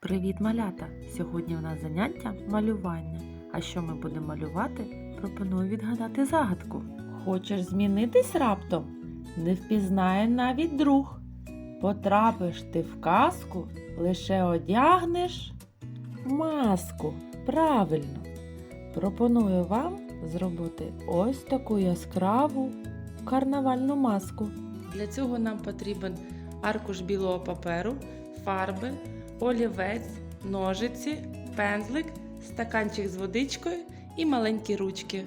Привіт, малята! Сьогодні в нас заняття малювання. А що ми будемо малювати? Пропоную відгадати загадку. Хочеш змінитись раптом? Не впізнає навіть друг. Потрапиш ти в казку, лише одягнеш маску. Правильно. Пропоную вам зробити ось таку яскраву карнавальну маску. Для цього нам потрібен аркуш білого паперу, фарби, олівець, ножиці, пензлик, стаканчик з водичкою і маленькі ручки.